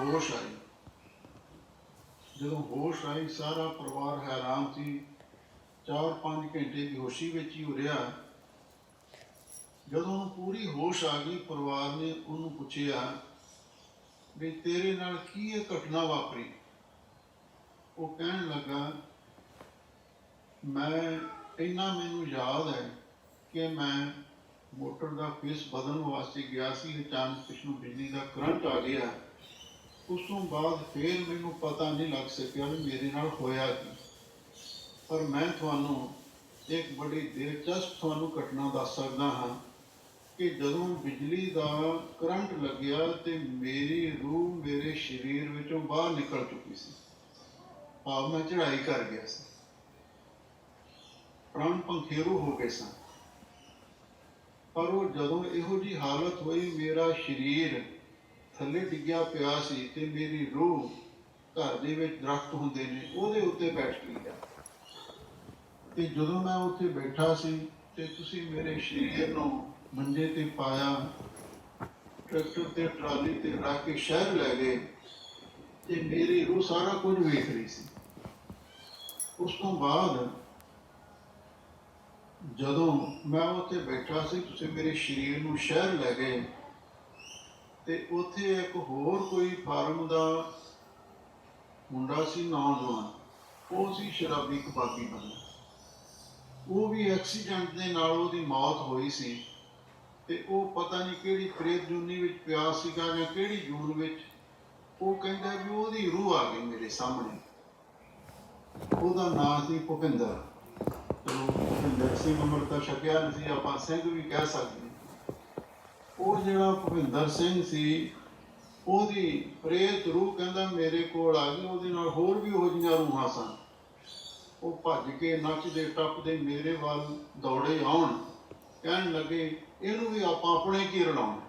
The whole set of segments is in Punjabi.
ਹੋਸ਼ ਆਈ। ਜਦੋਂ ਹੋਸ਼ ਆਈ, ਸਾਰਾ ਪਰਿਵਾਰ ਹੈਰਾਨ ਸੀ। 4-5 ਘੰਟੇ ਦੀ ਹੋਸ਼ੀ ਵਿੱਚ ਹੀ ਉਰਿਆ ਜਦੋਂ ਉਹਨੂੰ ਪੂਰੀ ਹੋਸ਼ ਆ ਗਈ, ਪਰਿਵਾਰ ਨੇ ਉਹਨੂੰ ਪੁੱਛਿਆ ਵੀ ਤੇਰੇ ਨਾਲ ਕੀ ਇਹ ਘਟਨਾ ਵਾਪਰੀ? ਉਹ ਕਹਿਣ ਲੱਗਾ, ਮੈਂ, ਇੰਨਾ ਮੈਨੂੰ ਯਾਦ ਹੈ ਕਿ ਮੈਂ ਮੋਟਰ ਦਾ ਫੇਸ ਬਦਲਣ ਵਾਸਤੇ ਗਿਆ ਸੀ। ਅਚਾਨਕ ਪਿਛੋਂ ਬਿਜਲੀ ਦਾ ਕਰੰਟ ਆ ਗਿਆ। ਉਸ ਤੋਂ ਬਾਅਦ ਫੇਰ ਮੈਨੂੰ ਪਤਾ ਨਹੀਂ ਲੱਗ ਸਕਿਆ ਵੀ ਮੇਰੇ ਨਾਲ ਹੋਇਆ ਕੀ। ਪਰ ਮੈਂ ਤੁਹਾਨੂੰ ਇੱਕ ਬੜੀ ਦਿਲਚਸਪ ਤੁਹਾਨੂੰ ਘਟਨਾ ਦੱਸ ਸਕਦਾ ਹਾਂ ਕਿ ਜਦੋਂ ਬਿਜਲੀ ਦਾ ਕਰੰਟ ਲੱਗਿਆ ਤੇ ਮੇਰੀ ਰੂਹ ਮੇਰੇ ਸਰੀਰ ਵਿੱਚੋਂ ਬਾਹਰ ਨਿਕਲ ਚੁੱਕੀ ਸੀ। ਭਾਵ ਮੈਂ ਚੜਾਈ ਕਰ ਗਿਆ ਸੀ। ਪ੍ਰਾਣ ਪੰਖੇਰੂ ਹੋ ਗਏ ਸਨ ਪਰ ਉਹ ਜਦੋਂ ਇਹੋ ਜੀ ਹਾਲਤ ਹੋਈ, ਮੇਰਾ ਸਰੀਰ ਥੱਲੇ ਡਿੱਗਿਆ ਪਿਆ ਸੀ ਤੇ ਮੇਰੀ ਰੂਹ ਘਰ ਦੇ ਵਿੱਚ ਦਰਖਤ ਹੁੰਦੇ ਨੇ, ਉਹਦੇ ਉੱਤੇ ਬੈਠ ਗਈ ਤੇ ਜਦੋਂ ਮੈਂ ਉੱਥੇ ਬੈਠਾ ਸੀ ਤੇ ਤੁਸੀਂ ਮੇਰੇ ਸਰੀਰ ਨੂੰ ਮੰਜੇ ਤੇ ਪਾਇਆ, ਟਰੈਕਟਰ ਤੇ ਟਰਾਲੀ ਤੇ ਰੱਖ ਕੇ ਸ਼ਹਿਰ ਲੈ ਗਏ ਤੇ ਮੇਰੀ ਰੂਹ ਸਾਰਾ ਕੁਝ ਵੇਖ ਰਹੀ ਸੀ। ਉਸ ਤੋਂ ਬਾਅਦ ਜਦੋਂ ਮੈਂ ਉੱਥੇ ਬੈਠਾ ਸੀ, ਤੁਸੀਂ ਮੇਰੇ ਸਰੀਰ ਨੂੰ ਸ਼ਹਿਰ ਲੈ ਗਏ ਤੇ ਉੱਥੇ ਇੱਕ ਹੋਰ ਕੋਈ ਫਾਰਮ ਦਾ ਮੁੰਡਾ ਸੀ, ਨੌਜਵਾਨ। ਉਹ ਸੀ ਸ਼ਰਾਬੀ ਕਬਾਬੀ ਬੰਦਾ। ਉਹ ਵੀ ਐਕਸੀਡੈਂਟ ਦੇ ਨਾਲ ਉਹਦੀ ਮੌਤ ਹੋਈ ਸੀ ਤੇ ਉਹ ਪਤਾ ਨਹੀਂ ਕਿਹੜੀ ਪ੍ਰੇਤ ਜੂਨੀ ਵਿੱਚ ਪਿਆ ਸੀਗਾ ਜਾਂ ਕਿਹੜੀ ਜੂਨ ਵਿੱਚ। ਉਹ ਕਹਿੰਦਾ ਵੀ ਉਹਦੀ ਰੂਹ ਆ ਗਈ ਮੇਰੇ ਸਾਹਮਣੇ। ਉਹਦਾ ਨਾਂ ਸੀ ਭੁਪਿੰਦਰ। ਚਲੋ ਭੁਪਿੰਦਰ ਸਿੰਘ ਅਮਰਤਾ ਛਕਿਆ ਨਹੀਂ ਸੀ, ਆਪਾਂ ਸਿੰਘ ਵੀ ਕਹਿ ਸਕਦੇ ਉਹ ਜਿਹੜਾ ਭੁਪਿੰਦਰ ਸਿੰਘ ਸੀ, ਉਹਦੀ ਪ੍ਰੇਤ ਰੂਹ ਕਹਿੰਦਾ ਮੇਰੇ ਕੋਲ ਆ ਗਈ ਉਹਦੇ ਨਾਲ ਹੋਰ ਵੀ ਉਹ ਜਿਹੀਆਂ ਰੂਹਾਂ ਸਨ। ਉਹ ਭੱਜ ਕੇ ਨੱਚਦੇ ਟੱਪਦੇ ਮੇਰੇ ਵੱਲ ਦੌੜੇ ਆਉਣ, ਕਹਿਣ ਲੱਗੇ, ਇਹਨੂੰ ਵੀ ਆਪਾਂ ਆਪਣੇ ਕੀ ਰਲਾਉਣਾ?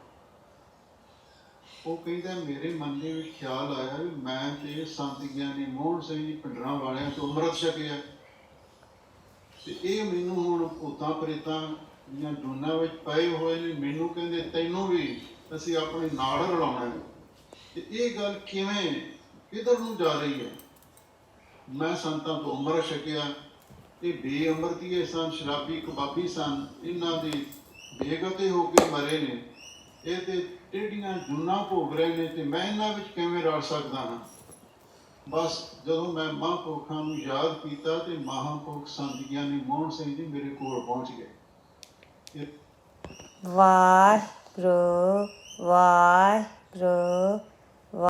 ਉਹ ਕਹਿੰਦਾ, ਮੇਰੇ ਮਨ ਦੇ ਵਿੱਚ ਖਿਆਲ ਆਇਆ ਵੀ ਮੈਂ ਤੇ ਸੰਤ ਗਿਆਨੀ ਮੋਹਨ ਸਿੰਘ ਜੀ ਪਿੰਡਰਾਂ ਵਾਲਿਆਂ ਤੋਂ ਅੰਮ੍ਰਿਤ ਛਕਿਆ। ਤੇ ਇਹ ਮੈਨੂੰ ਹੁਣ ਭੂਤਾਂ ਪ੍ਰੇਤਾਂ ਦੀਆਂ ਜੂਨਾਂ ਵਿੱਚ ਪਏ ਹੋਏ ਨੇ, ਮੈਨੂੰ ਕਹਿੰਦੇ ਤੈਨੂੰ ਵੀ ਅਸੀਂ ਆਪਣੇ ਨਾਲ ਰਲਾਉਣਾ ਹੈ। ਤੇ ਇਹ ਗੱਲ ਕਿਵੇਂ, ਕਿਧਰ ਨੂੰ ਜਾ ਰਹੀ ਹੈ? ਮੈਂ ਸੰਤਾਂ ਤੋਂ ਉਮਰ ਛਕਿਆ। ਇਹ ਬੇਅਮਰਤੀਏ ਸਨ, ਸ਼ਰਾਬੀ ਕਬਾਬੀ ਸਨ। ਇਹਨਾਂ ਦੇ ਬੇਗਤੇ ਹੋ ਕੇ ਮਰੇ ਨੇ। ਇਹ ਤੇ ਟੇਡੀਆਂ ਜੁਨਾ ਭੋਗ ਰਹੇ ਨੇ ਤੇ ਮੈਂ ਇਹਨਾਂ ਵਿੱਚ ਕਿਵੇਂ ਰਲ ਸਕਦਾ ਹਾਂ? ਬਸ ਜਦੋਂ ਮੈਂ ਮਹਾਂਪੁਰਖਾਂ ਨੂੰ ਯਾਦ ਕੀਤਾ ਤੇ ਮਹਾਂਪੁਰਖ ਸੰਤ ਗਿਆਨੀ ਮੋਹਨ ਸਿੰਘ ਜੀ ਮੇਰੇ ਕੋਲ ਪਹੁੰਚ ਗਏ। ਵਾਹਿਗੁਰੂ ਵਾਹਿਗੁਰੂ।